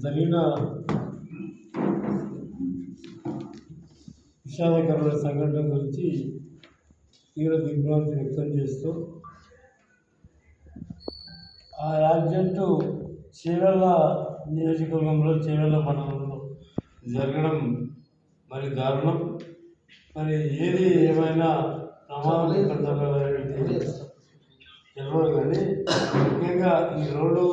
జరిగిన విషాదకరమైన సంఘటన గురించి తీవ్ర దిగ్భ్రాంతి వ్యక్తం చేస్తూ ఆ యాక్సిడెంట్ చీరల నియోజకవర్గంలో చీరల మండలంలో జరగడం మరి దారుణం. మరి ఏది ఏమైనా ప్రమాదం తెలియదు కానీ ముఖ్యంగా ఈ రోడ్డు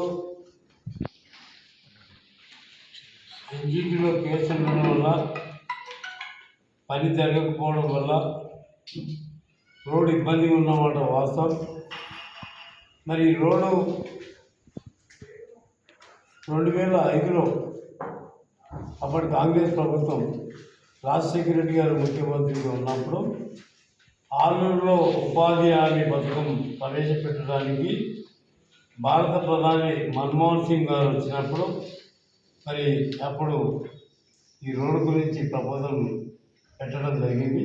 ఎన్జీటీలో కేసు ఉండడం వల్ల పని జరగకపోవడం వల్ల రోడ్డు ఇబ్బందిగా ఉన్నమాట వాస్తవం. మరి రోడ్డు రెండు వేల ఐదులో అప్పటి కాంగ్రెస్ ప్రభుత్వం రాజశేఖర రెడ్డి గారు ముఖ్యమంత్రిగా ఉన్నప్పుడు ఆలూరులో ఉపాధి హామీ పథకం ప్రవేశపెట్టడానికి భారత ప్రధాని మన్మోహన్ సింగ్ గారు వచ్చినప్పుడు మరి అప్పుడు ఈ రోడ్డు గురించి ప్రపోజల్ పెట్టడం జరిగింది.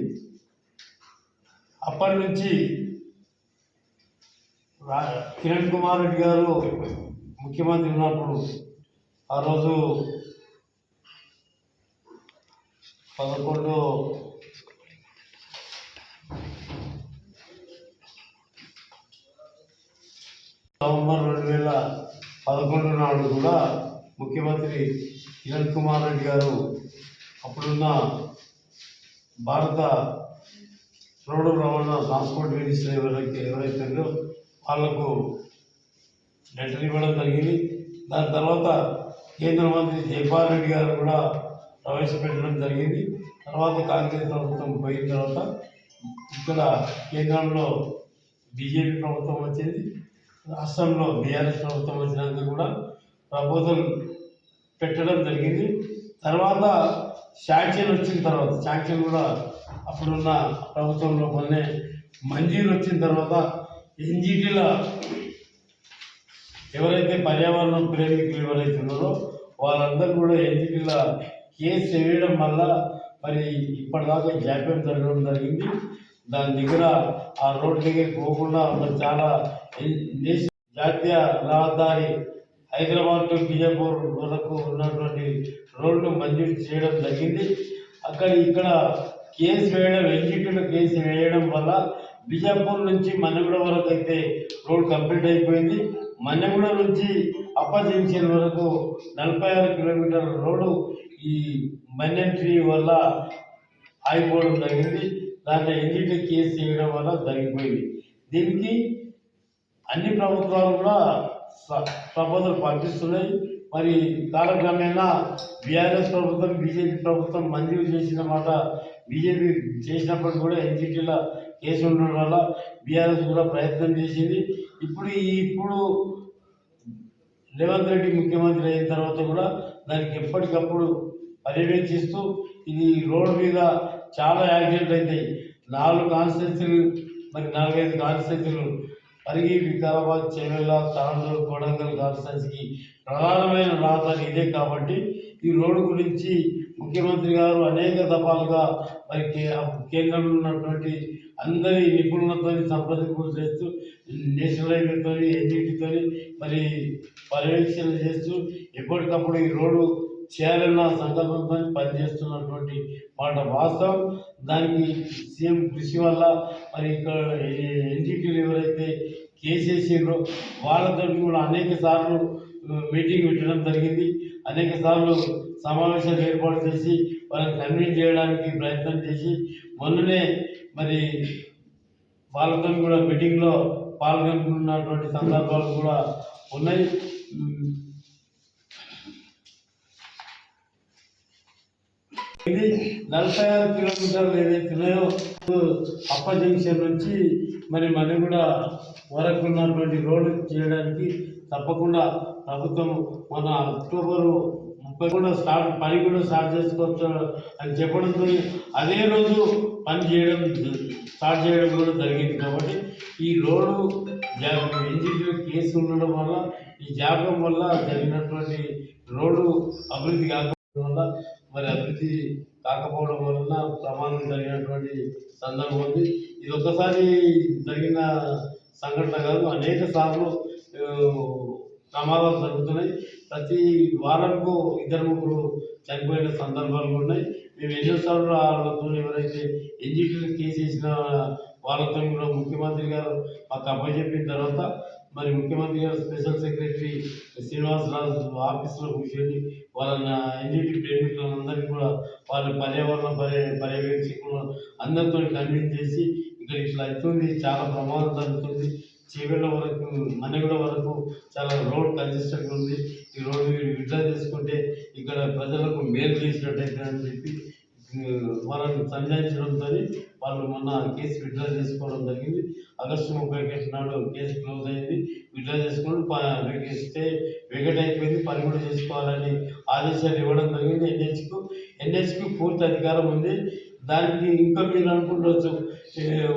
అప్పటి నుంచి కిరణ్ కుమార్ రెడ్డి గారు ముఖ్యమంత్రి ఉన్నప్పుడు ఆ రోజు పదకొండు నవంబర్ రెండు వేల పదకొండు నాడు కూడా ముఖ్యమంత్రి కిరణ్ కుమార్ రెడ్డి గారు అప్పుడున్న భారత రోడ్డు రవాణా ట్రాన్స్పోర్ట్ మినిస్టర్ ఎవరైతే ఎవరైతే వాళ్ళకు లెటర్ ఇవ్వడం జరిగింది. దాని తర్వాత కేంద్ర మంత్రి జైపాల్ రెడ్డి గారు కూడా ప్రవేశపెట్టడం జరిగింది. తర్వాత కాంగ్రెస్ ప్రభుత్వం పోయిన తర్వాత ఇక్కడ కేంద్రంలో బీజేపీ ప్రభుత్వం వచ్చింది. రాష్ట్రంలో బీఆర్ఎస్ ప్రభుత్వం వచ్చినాక కూడా ప్రపోజల్ పెట్టడం జరిగింది. తర్వాత శాంక్షన్ వచ్చిన తర్వాత శాంక్షన్ కూడా అప్పుడున్న ప్రభుత్వంలో కొన్ని మంజీరు వచ్చిన తర్వాత ఎన్జిటీల ఎవరైతే పర్యావరణం ప్రేమికులు ఎవరైతే ఉన్నారో వాళ్ళందరూ కూడా ఎన్జిటీల కేసు వేయడం వల్ల మరి ఇప్పటిదాకా జాప్యం జరగడం జరిగింది. దాని దగ్గర ఆ రోడ్ దగ్గరికి పోకుండా మరి చాలా జాతీయ రహదారి హైదరాబాద్ టు బిజాపూర్ వరకు ఉన్నటువంటి రోడ్డు మంజూరు చేయడం జరిగింది. అక్కడ ఇక్కడ కేసు వేయడం ఎన్జిటీలో కేసు వేయడం వల్ల బిజాపూర్ నుంచి మన్నెగూడ వరకు అయితే రోడ్ కంప్లీట్ అయిపోయింది. మన్నెగూడ నుంచి అప్పర్ వరకు నలభై ఆరు కిలోమీటర్ల రోడ్డు ఈ మన్నెంట్రీ వల్ల ఆగిపోవడం జరిగింది. దాంట్లో ఎన్జిటీ కేసు చేయడం వల్ల జరిగిపోయింది. దీనికి అన్ని ప్రభుత్వాలు కూడా ప్రపోజల్ పంపిస్తున్నాయి మరి కాలక్రమేణా బీఆర్ఎస్ ప్రభుత్వం బీజేపీ ప్రభుత్వం మంజూరు చేసిన మాట బీజేపీ చేసినప్పుడు కూడా ఎన్జిటీల కేసు ఉండడం వల్ల బీఆర్ఎస్ కూడా ప్రయత్నం చేసింది. ఇప్పుడు ఇప్పుడు రేవంత్ రెడ్డి ముఖ్యమంత్రి అయిన తర్వాత కూడా దానికి ఎప్పటికప్పుడు పర్యవేక్షిస్తూ ఇది రోడ్డు మీద చాలా యాక్సిడెంట్ అవుతాయి నాలుగు కాన్స్టిట్యూన్సీలు మరి నాలుగైదు కాన్స్టిట్యూన్సీలు అరిగి వికారాబాద్ చేవెళ్ళ తాండూరు కొడంగల్ కాన్స్టిట్యూన్సీకి ప్రధానమైన రహదారి ఇదే కాబట్టి ఈ రోడ్డు గురించి ముఖ్యమంత్రి గారు అనేక దఫాలుగా మరి కేంద్రంలో ఉన్నటువంటి అందరి నిపుణులతో సంప్రదింపులు చేస్తూ నేషనల్ హైవేతో ఎన్జిటితో మరి పర్యవేక్షణ చేస్తూ ఎప్పటికప్పుడు ఈ రోడ్డు చేయాలన్న సంకల్పంతో పనిచేస్తున్నటువంటి మాట వాస్తవం. దానికి సీఎం కృషి వల్ల మరి ఇక్కడ ఎన్జిటీలు ఎవరైతే కేసేసిండ్రో వాళ్ళతో కూడా అనేక సార్లు మీటింగ్ పెట్టడం జరిగింది. అనేక సార్లు సమావేశాలు ఏర్పాటు చేసి వాళ్ళని కన్విన్స్ చేయడానికి ప్రయత్నం చేసి మొన్ననే మరి వాళ్ళతో కూడా మీటింగ్లో పాల్గొనుకున్నటువంటి సందర్భాలు కూడా ఉన్నాయి. ఇది నలభై ఆరు కిలోమీటర్లు ఏదైతే ఉన్నాయో జంక్షన్ నుంచి మరి మణిగూడ వరకు ఉన్నటువంటి రోడ్డు చేయడానికి తప్పకుండా ప్రభుత్వం మన అక్టోబరు ముప్పై కూడా స్టార్ట్ పని కూడా స్టార్ట్ చేసుకోవచ్చు అని చెప్పడంతో అదే రోజు పని చేయడం స్టార్ట్ చేయడం కూడా జరిగింది కాబట్టి ఈ రోడ్డు ఇంజనీర్ కేసు ఉండడం వల్ల ఈ జాగం వల్ల జరిగినటువంటి రోడ్డు అభివృద్ధి కాకపోవడం వల్ల మరి అభివృద్ధి కాకపోవడం వలన ప్రమాదం జరిగినటువంటి సందర్భం ఉంది. ఇది ఒక్కసారి జరిగిన సంఘటన కాదు అనేక సార్లు ప్రమాదాలు జరుగుతున్నాయి. ప్రతి వారంకు ఇద్దరు ముగ్గురు చనిపోయిన సందర్భాలు ఉన్నాయి. మేము ఎన్నోసార్లు వాళ్ళతో ఎవరైతే ఎన్జిటీలు వేసిన వాళ్ళతో కూడా ముఖ్యమంత్రి గారు మాకు అప్పచెప్పిన తర్వాత మరి ముఖ్యమంత్రి గారు స్పెషల్ సెక్రటరీ శ్రీనివాసరాజు ఆఫీసులో కూర్చొని వాళ్ళ ఎన్జిటి ప్రేమికులందరికీ కూడా వాళ్ళ పర్యావరణ పర్య పర్యవేక్షకులు అందరితో కన్విన్స్ చేసి ఇక్కడ ఇట్లా అవుతుంది చాలా ప్రమాదం జరుగుతుంది. చీవెళ్ళ వరకు మనగడ వరకు చాలా రోడ్ కంజెస్టెడ్ ఉంది. ఈ రోడ్డు విడుదల చేసుకుంటే ఇక్కడ ప్రజలకు మేలు చేసినట్టయితే అని చెప్పి వాళ్ళని సంజాయించడంతో వాళ్ళు మొన్న కేసు విత్డ్రా చేసుకోవడం జరిగింది. ఆగస్టు ముప్పై ఒకటి నాడు కేసు క్లోజ్ అయింది. విత్డ్రా చేసుకుని స్టే వెగట్ అయిపోయింది పని కూడా చేసుకోవాలని ఆదేశాలు ఇవ్వడం జరిగింది ఎన్హెచ్కు. ఎన్హెచ్కి పూర్తి అధికారం ఉంది. దానికి ఇంకా మీరు అనుకుంటవచ్చు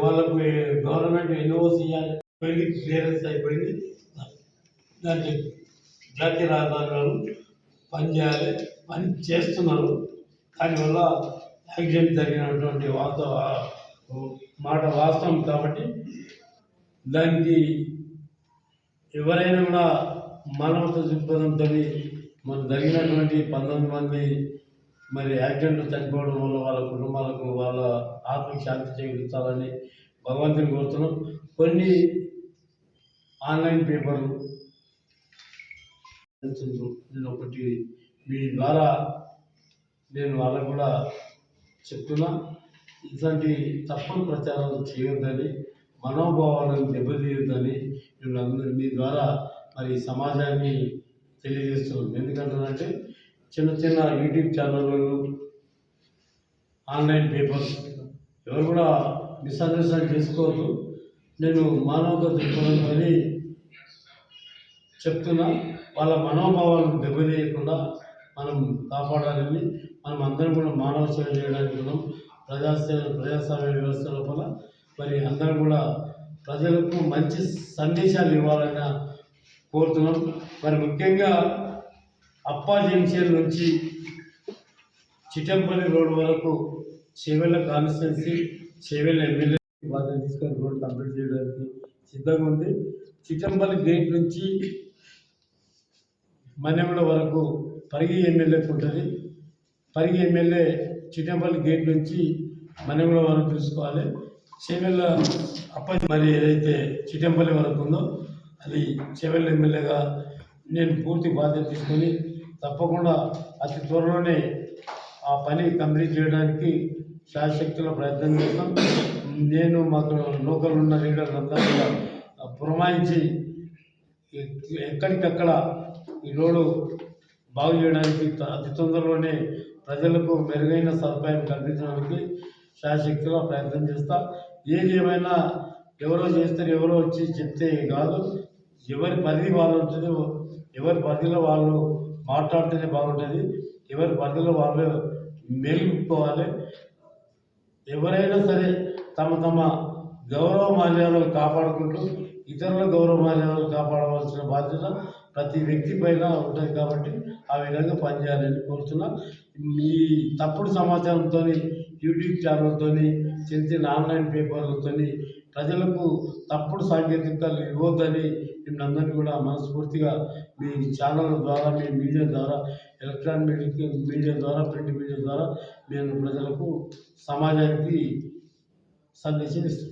వాళ్ళకు గవర్నమెంట్ ఎన్ఓసి ఇవ్వాలి క్లియరెన్స్ అయిపోయింది. దానికి జాతీయ రహదారులను పని చేయాలి పని చేస్తున్నారు. దానివల్ల యాక్సిడెంట్ జరిగినటువంటి వాస్తవ మాట వాస్తవం కాబట్టి దానికి ఎవరైనా కూడా మానవత దృక్పథంతో మన జరిగినటువంటి పంతొమ్మిది మంది మరి యాక్సిడెంట్లు చనిపోవడం వల్ల వాళ్ళ కుటుంబాలకు వాళ్ళ ఆత్మకి శాంతి చేకూర్చాలని భగవంతుని కోరుతున్నాం. కొన్ని ఆన్లైన్ పేపర్లు నేను ఒకటి. మీ ద్వారా నేను వాళ్ళకు కూడా చెప్తున్నా ఇట్లాంటి తప్పుడు ప్రచారాలు చేయొద్దని మనోభావాలను దెబ్బతీయొద్దని నేను అందరి మీ ద్వారా మరి సమాజాన్ని తెలియజేస్తున్నాను. ఎందుకంటానంటే చిన్న చిన్న యూట్యూబ్ ఛానళ్ళు ఆన్లైన్ పేపర్స్ ఎవరు కూడా మిస్అండర్స్టాండ్ చేసుకోవద్దు. నేను మానవత దృక్పథంతో చెప్తున్నా వాళ్ళ మనోభావాలను దెబ్బతీయకుండా మనం కాపాడాలని మనం అందరం కూడా మానవ సేవ చేయడానికి ఉన్నాం. ప్రజాసేవ ప్రజాస్వామ్య వ్యవస్థ లోపల మరి అందరం కూడా ప్రజలకు మంచి సందేశాలు ఇవ్వాలని కోరుతున్నాం. మరి ముఖ్యంగా అప్పా జంక్షన్ నుంచి చిటంపల్లి రోడ్ వరకు చేవెళ్ళ కాన్స్టిట్యున్సీ చేవెళ్ళ ఎమ్మెల్యే బాధ్యత తీసుకొని రోడ్ కంప్లీట్ చేయడానికి సిద్ధంగా ఉంది. చిటంపల్లి గేట్ నుంచి మన్నెగూడ వరకు పరిగి ఎమ్మెల్యేకి ఉంటుంది. పరిగి ఎమ్మెల్యే చిటంపల్లి గేట్ నుంచి మన్నెగూడ వరకు తీసుకోవాలి చేవెళ్ళ అప్ప మరి ఏదైతే చిటంపల్లి వరకు ఉందో అది చేవెళ్ళ ఎమ్మెల్యేగా నేను పూర్తి బాధ్యత తీసుకొని తప్పకుండా అతి త్వరలోనే ఆ పని కంప్లీట్ చేయడానికి శాశక్తిలో ప్రయత్నం చేస్తాం. నేను మాకు లోకల్ ఉన్న లీడర్లు అంతా పురమాయించి ఎక్కడికక్కడ ఈ రోడ్డు బాగు చేయడానికి అతి తొందరలోనే ప్రజలకు మెరుగైన సదుపాయం కల్పించడానికి శాశక్తిగా ప్రయత్నం చేస్తా. ఏది ఏమైనా ఎవరో చేస్తారు ఎవరో వచ్చి చెప్తే కాదు. ఎవరి పరిధి వాళ్ళు ఉంటుంది ఎవరి పరిధిలో వాళ్ళు మాట్లాడితేనే బాగుంటుంది. ఎవరి పరిధిలో వాళ్ళు మెలుగుకోవాలి. ఎవరైనా సరే తమ తమ గౌరవ మర్యాదలు కాపాడుకుంటూ ఇతరుల గౌరవ మర్యాదలు కాపాడవలసిన బాధ్యత ప్రతి వ్యక్తి పైన ఉంటుంది కాబట్టి ఆ విధంగా పనిచేయాలని కోరుతున్నా. ఈ తప్పుడు సమాచారంతో యూట్యూబ్ ఛానల్తో చిన్న చిన్న ఆన్లైన్ పేపర్లతో ప్రజలకు తప్పుడు సాంకేతికతలు ఇవ్వద్దని మిమ్మల్ని అందరినీ కూడా మనస్ఫూర్తిగా మీ ఛానల్ ద్వారా మీ మీడియా ద్వారా ఎలక్ట్రానిక్ మీడియా ద్వారా ప్రింట్ మీడియా ద్వారా నేను ప్రజలకు సమాజానికి సందేశం ఇస్తున్నాను.